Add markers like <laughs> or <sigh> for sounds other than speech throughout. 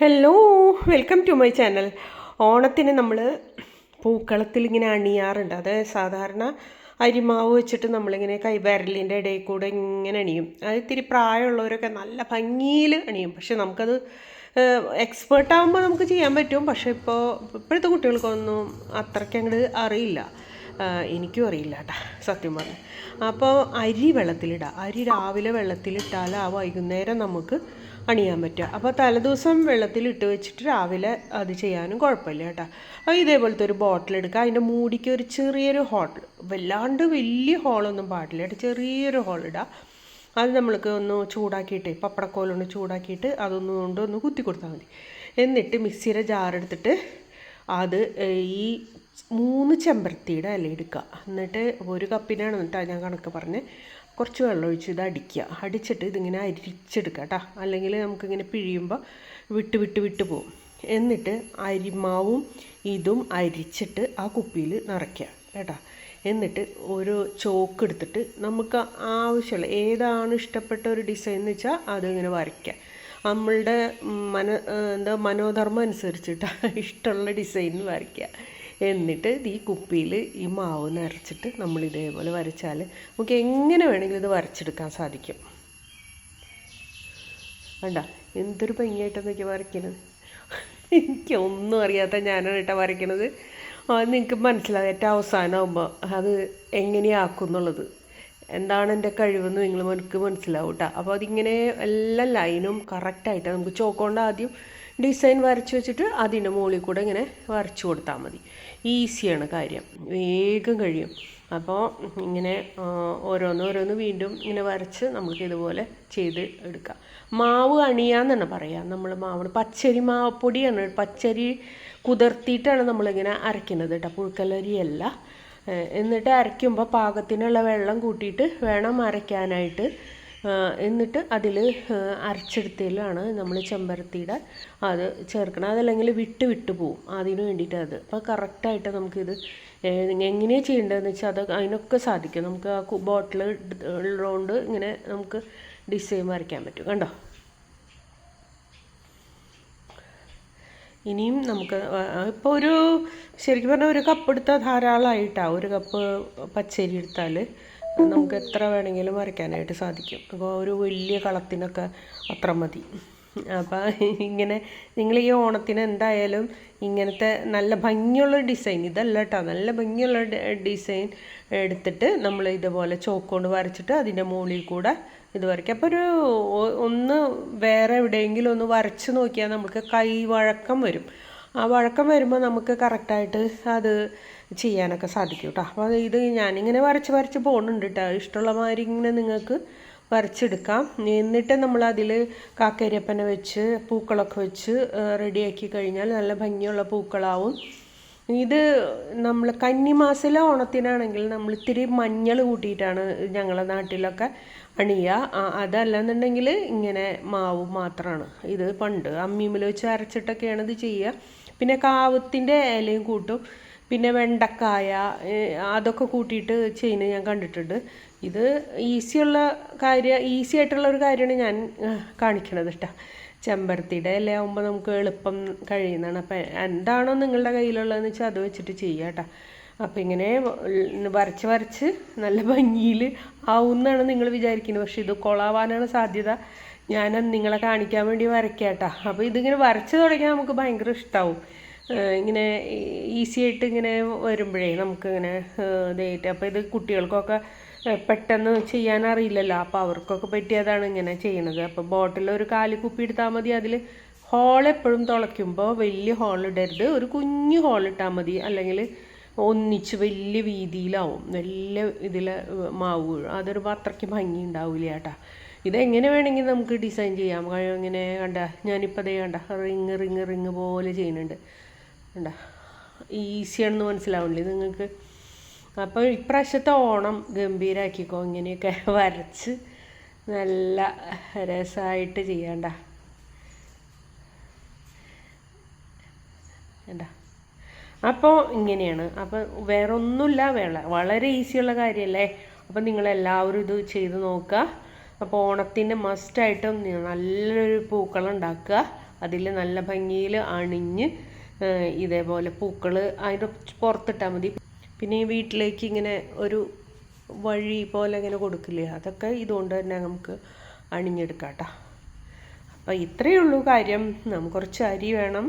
Hello welcome to my channel ഓണത്തിന് നമ്മൾ പൂക്കളത്തിൽ ഇങ്ങനെ അണിയാറുണ്ട്. അത് സാധാരണ അരിമാവ് വെച്ചിട്ട് നമ്മളിങ്ങനെ കൈവരലിന്റെ ഇടയിൽ കൂടെ ഇങ്ങനെ അണിയും. അത് ഇത്തിരി പ്രായമുള്ളവരൊക്കെ നല്ല ഭംഗിയിൽ അണിയും. പക്ഷെ നമുക്കത് എക്സ്പേർട്ടാകുമ്പോൾ നമുക്ക് ചെയ്യാൻ പറ്റും. പക്ഷേ ഇപ്പോൾ ഇപ്പോഴത്തെ കുട്ടികൾക്കൊന്നും അത്രയ്ക്ക് അങ്ങോട്ട് അറിയില്ല. എനിക്കും അറിയില്ല കേട്ടോ സത്യം പറഞ്ഞു. അപ്പോൾ അരി വെള്ളത്തിലിടുക അരി രാവിലെ വെള്ളത്തിലിട്ടാൽ ആ വൈകുന്നേരം നമുക്ക് അണിയാൻ പറ്റുക. അപ്പോൾ തലേദിവസം വെള്ളത്തിലിട്ട് വെച്ചിട്ട് രാവിലെ അത് ചെയ്യാനും കുഴപ്പമില്ല കേട്ടോ. അപ്പോൾ ഇതേപോലത്തെ ഒരു ബോട്ടിൽ എടുക്കുക. അതിന്റെ മൂടിക്ക് ഒരു ചെറിയൊരു ഹോൾ വല്ലാണ്ട് വലിയ ഹോളൊന്നും പാടില്ല കേട്ടോ. ചെറിയൊരു ഹോൾ ഇടുക. അത് നമ്മൾക്ക് ഒന്ന് ചൂടാക്കിയിട്ട് പപ്പടക്കോലൊന്ന് ചൂടാക്കിയിട്ട് അതൊന്നും കൊണ്ട് ഒന്ന് കുത്തി കൊടുത്താൽ മതി. എന്നിട്ട് മിക്സിയുടെ ജാറെടുത്തിട്ട് അത് ഈ മൂന്ന് ചെമ്പരത്തിയുടെ ഇല എടുക്കുക. എന്നിട്ട് ഒരു കപ്പിനാണ് എന്നിട്ട് ഞാൻ കണക്ക് പറഞ്ഞ് കുറച്ച് വെള്ളം ഒഴിച്ച് ഇത് അടിക്കുക. അടിച്ചിട്ട് ഇതിങ്ങനെ അരിച്ചെടുക്കുക കേട്ടോ. അല്ലെങ്കിൽ നമുക്കിങ്ങനെ പിഴിയുമ്പോൾ വിട്ട് വിട്ട് വിട്ട് പോകും. എന്നിട്ട് അരിമാവും ഇതും അരിച്ചിട്ട് ആ കുപ്പിയിൽ നിറയ്ക്കുക കേട്ടോ. എന്നിട്ട് ഒരു ചോക്ക് എടുത്തിട്ട് നമുക്ക് ആവശ്യമുള്ള ഏതാണ് ഇഷ്ടപ്പെട്ട ഒരു ഡിസൈൻ എന്ന് വെച്ചാൽ അതിങ്ങനെ വരയ്ക്കുക. നമ്മളുടെ മന എന്താ മനോധർമ്മം അനുസരിച്ചിട്ട് ഇഷ്ടമുള്ള ഡിസൈൻ വരയ്ക്കുക. എന്നിട്ട് ഈ കുപ്പിയിൽ ഈ മാവ് നിറച്ചിട്ട് നമ്മൾ ഇതേപോലെ വരച്ചാൽ നമുക്ക് എങ്ങനെ വേണമെങ്കിലും ഇത് വരച്ചെടുക്കാൻ സാധിക്കും. വേണ്ട എന്തൊരു ഭംഗിയായിട്ടെന്നൊക്കെ വരയ്ക്കണത്. എനിക്കൊന്നും അറിയാത്ത ഞാനാണ് കേട്ടോ വരയ്ക്കണത്. അത് നിങ്ങൾക്ക് മനസ്സിലാകും ഏറ്റവും അവസാനമാകുമ്പോൾ അത് എങ്ങനെയാക്കും എന്നുള്ളത്. എന്താണ് എന്റെ കഴിവെന്ന് നിങ്ങൾ എനിക്ക് മനസ്സിലാവും കേട്ടോ. അപ്പോൾ അതിങ്ങനെ എല്ലാ ലൈനും കറക്റ്റായിട്ട് നമുക്ക് ചോക്കോണ്ട് ആദ്യം ഡിസൈൻ വരച്ച് വെച്ചിട്ട് അതിന്റെ മുകളിൽ കൂടെ ഇങ്ങനെ വരച്ചു കൊടുത്താൽ മതി. ഈസിയാണ് കാര്യം. വേഗം കഴിയും. അപ്പോൾ ഇങ്ങനെ ഓരോന്ന് ഓരോന്ന് വീണ്ടും ഇങ്ങനെ വരച്ച് നമുക്ക് ഇതുപോലെ ചെയ്ത് എടുക്കാം. മാവ് അണിയാന്നാണ് പറയാം. നമ്മൾ മാവ് പച്ചരി മാവപ്പൊടിയാണ്. പച്ചരി കുതിർത്തിയിട്ടാണ് നമ്മളിങ്ങനെ അരയ്ക്കുന്നത് കേട്ടോ. പുഴുക്കലരിയല്ല. എന്നിട്ട് അരയ്ക്കുമ്പോൾ പാകത്തിനുള്ള വെള്ളം കൂട്ടിയിട്ട് വേണം അരയ്ക്കാനായിട്ട്. എന്നിട്ട് അതിൽ അരച്ചെടുത്തതിലാണ് നമ്മൾ ചെമ്പരത്തിയുടെ അത് ചേർക്കണം അതല്ലെങ്കിൽ വിട്ട് വിട്ട് പോവും. അതിന് വേണ്ടിയിട്ട് അത്. അപ്പോൾ കറക്റ്റായിട്ട് നമുക്കിത് എങ്ങനെയാണ് ചെയ്യേണ്ടതെന്ന് വെച്ചാൽ അത് അതിനൊക്കെ സാധിക്കും. നമുക്ക് ആ ബോട്ടിൽ ഉള്ളതുകൊണ്ട് ഇങ്ങനെ നമുക്ക് ഡിസൈൻ വരയ്ക്കാൻ പറ്റും. കണ്ടോ? ഇനിയും നമുക്ക് ഇപ്പോൾ ഒരു ശരിക്കും പറഞ്ഞാൽ ഒരു കപ്പ് എടുത്താൽ ധാരാളമായിട്ടാണ് ഒരു കപ്പ് പച്ചരി എടുത്താൽ നമുക്ക് എത്ര വേണമെങ്കിലും വരയ്ക്കാനായിട്ട് സാധിക്കും. അപ്പോൾ ഒരു വലിയ കളത്തിനൊക്കെ അത്ര മതി. അപ്പോൾ ഇങ്ങനെ നിങ്ങൾ ഈ ഓണത്തിന് എന്തായാലും ഇങ്ങനത്തെ നല്ല ഭംഗിയുള്ള ഡിസൈൻ ഇതല്ല കേട്ടോ നല്ല ഭംഗിയുള്ള ഡിസൈൻ എടുത്തിട്ട് നമ്മൾ ഇതുപോലെ ചോക്ക് കൊണ്ട് വരച്ചിട്ട് അതിന്റെ മുകളിൽ കൂടെ ഇത് വരയ്ക്കുക. അപ്പോൾ ഒരു ഒന്ന് വേറെ എവിടെയെങ്കിലും ഒന്ന് വരച്ച് നോക്കിയാൽ നമുക്ക് കൈ വഴക്കം വരും. ആ വഴക്കം വരുമ്പോൾ നമുക്ക് കറക്റ്റായിട്ട് അത് ചെയ്യാനൊക്കെ സാധിക്കും കേട്ടോ അപ്പോൾ ഇത് ഞാനിങ്ങനെ വരച്ച് വരച്ച് പോകുന്നുണ്ട് കേട്ടോ ഇഷ്ടമുള്ള മാതിരി ഇങ്ങനെ നിങ്ങൾക്ക് വരച്ചെടുക്കാം. എന്നിട്ട് നമ്മൾ അതിൽ കാക്കരിയപ്പനെ വെച്ച് പൂക്കളൊക്കെ വെച്ച് റെഡിയാക്കി കഴിഞ്ഞാൽ നല്ല ഭംഗിയുള്ള പൂക്കളാവും. ഇത് നമ്മൾ കന്നിമാസിലെ ഓണത്തിനാണെങ്കിൽ നമ്മൾ ഇത്തിരി മഞ്ഞൾ കൂട്ടിയിട്ടാണ് ഞങ്ങളുടെ നാട്ടിലൊക്കെ അണിയുക അതല്ലെന്നുണ്ടെങ്കിൽ ഇങ്ങനെ മാവ് മാത്രമാണ് ഇത് പണ്ട് അമ്മീമിൽ വെച്ച് അരച്ചിട്ടൊക്കെയാണ് ഇത് ചെയ്യുക. പിന്നെ കാവത്തിന്റെ ഇലയും കൂട്ടും. പിന്നെ വെണ്ടക്കായ അതൊക്കെ കൂട്ടിയിട്ട് ചെയ്യുന്നത് ഞാൻ കണ്ടിട്ടുണ്ട്. ഇത് ഈസിയുള്ള കാര്യം ഈസി ആയിട്ടുള്ള ഒരു കാര്യമാണ് ഞാൻ കാണിക്കണത് കേട്ടോ ചെമ്പരത്തിയുടെ ഇലയാകുമ്പോൾ നമുക്ക് എളുപ്പം കഴിയുന്നതാണ്. അപ്പം എന്താണോ നിങ്ങളുടെ കയ്യിലുള്ളതെന്ന് വെച്ചാൽ അത് വെച്ചിട്ട് ചെയ്യാം കേട്ടോ അപ്പം ഇങ്ങനെ വരച്ച് വരച്ച് നല്ല ഭംഗിയിൽ ആവുമെന്നാണ് നിങ്ങൾ വിചാരിക്കുന്നത്. പക്ഷേ ഇത് കൊളാവാനാണ് സാധ്യത. ഞാൻ നിങ്ങളെ കാണിക്കാൻ വേണ്ടി വരയ്ക്കാം കേട്ടോ അപ്പോൾ ഇതിങ്ങനെ വരച്ച് തുടങ്ങിയാൽ നമുക്ക് ഭയങ്കര ഇഷ്ടമാവും ഇങ്ങനെ ഈസി ആയിട്ട് ഇങ്ങനെ വരുമ്പോഴേ നമുക്കിങ്ങനെ ഇതായിട്ട്. അപ്പോൾ ഇത് കുട്ടികൾക്കൊക്കെ പെട്ടെന്ന് ചെയ്യാൻ അറിയില്ലല്ലോ. അപ്പോൾ അവർക്കൊക്കെ പറ്റിയതാണ് ഇങ്ങനെ ചെയ്യണത്. അപ്പോൾ ബോട്ടിൽ ഒരു കാലി കുപ്പി എടുത്താൽ മതി. അതിൽ ഹോൾ എപ്പോഴും തുളയ്ക്കുമ്പോൾ വലിയ ഹോൾ ഇടരുത്. ഒരു കുഞ്ഞു ഹോൾ ഇട്ടാൽ മതി. അല്ലെങ്കിൽ ഒന്നിച്ച് വലിയ വീതിയിലാവും. വലിയ ഇതിൽ മാവ്. വീഴും അതൊരു അത്രയ്ക്ക് ഭംഗി ഉണ്ടാവില്ല ചേട്ടാ. ഇതെങ്ങനെ വേണമെങ്കിൽ നമുക്ക് ഡിസൈൻ ചെയ്യാം. ഇങ്ങനെ കണ്ട ഞാനിപ്പോൾ അതേ കണ്ട റിങ് റിങ് റിങ് പോലെ ചെയ്യുന്നുണ്ട്. കണ്ട ഈസിയാണെന്ന് മനസ്സിലാവില്ലേ നിങ്ങൾക്ക് അപ്പോൾ ഇപ്രാവശ്യത്തെ ഓണം ഗംഭീരാക്കിക്കോ. ഇങ്ങനെയൊക്കെ <laughs> വരച്ച് നല്ല രസമായിട്ട് ചെയ്യണ്ട വേണ്ട അപ്പോൾ ഇങ്ങനെയാണ്. അപ്പോൾ വേറെ ഒന്നുമില്ല വേള വളരെ ഈസിയുള്ള കാര്യമല്ലേ അപ്പോൾ നിങ്ങളെല്ലാവരും ഇത് ചെയ്ത് നോക്കുക. അപ്പോൾ ഓണത്തിന് മസ്റ്റായിട്ടും നല്ലൊരു പൂക്കൾ ഉണ്ടാക്കുക അതിൽ നല്ല ഭംഗിയിൽ അണിഞ്ഞ് ഇതേപോലെ പൂക്കൾ അതിന്റെ പുറത്തിട്ടാൽ മതി. പിന്നെ ഈ വീട്ടിലേക്ക് ഇങ്ങനെ ഒരു വഴി പോലെ ഇങ്ങനെ കൊടുക്കില്ലേ? അതൊക്കെ ഇതുകൊണ്ട് തന്നെ നമുക്ക് അണിഞ്ഞെടുക്കാം കേട്ടോ അപ്പോൾ ഇത്രയേ ഉള്ളൂ കാര്യം. നമുക്ക് കുറച്ച് അരി വേണം.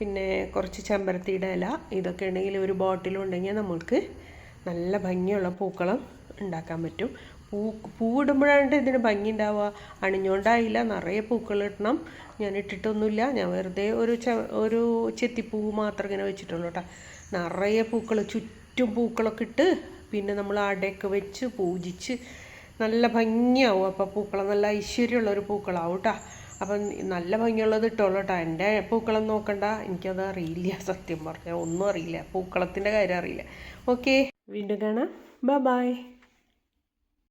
പിന്നെ കുറച്ച് ചെമ്പരത്തിയുടെ ഇല ഇതൊക്കെ ഉണ്ടെങ്കിൽ ഒരു ബോട്ടിലുണ്ടെങ്കിൽ നമ്മൾക്ക് നല്ല ഭംഗിയുള്ള പൂക്കളം ഉണ്ടാക്കാൻ പറ്റും. പൂ പൂവിടുമ്പോഴാണ് ഇതിന് ഭംഗി ഉണ്ടാവുക. അണിഞ്ഞോണ്ടായില്ല നിറയെ പൂക്കൾ ഇടണം. ഞാൻ ഇട്ടിട്ടൊന്നുമില്ല. ഞാൻ വെറുതെ ഒരു ച ഒരു ചെത്തിപ്പൂവ് മാത്രം ഇങ്ങനെ വെച്ചിട്ടുള്ളൂ കേട്ടോ. നിറയെ പൂക്കൾ ചുറ്റും പൂക്കളൊക്കെ ഇട്ട് പിന്നെ നമ്മൾ അടയൊക്കെ വെച്ച് പൂജിച്ച് നല്ല ഭംഗിയാവും. അപ്പോൾ പൂക്കളം നല്ല ഐശ്വര്യമുള്ള ഒരു പൂക്കളാവും കേട്ടോ. അപ്പം നല്ല ഭംഗിയുള്ളത് ഇട്ടോളൂ കേട്ടോ എന്റെ പൂക്കളം നോക്കണ്ട. എനിക്കത് അറിയില്ല സത്യം പറഞ്ഞാൽ ഒന്നും അറിയില്ല. പൂക്കളത്തിന്റെ കാര്യം അറിയില്ല. ഓക്കെ. വീണ്ടും കാണാം. ബൈ.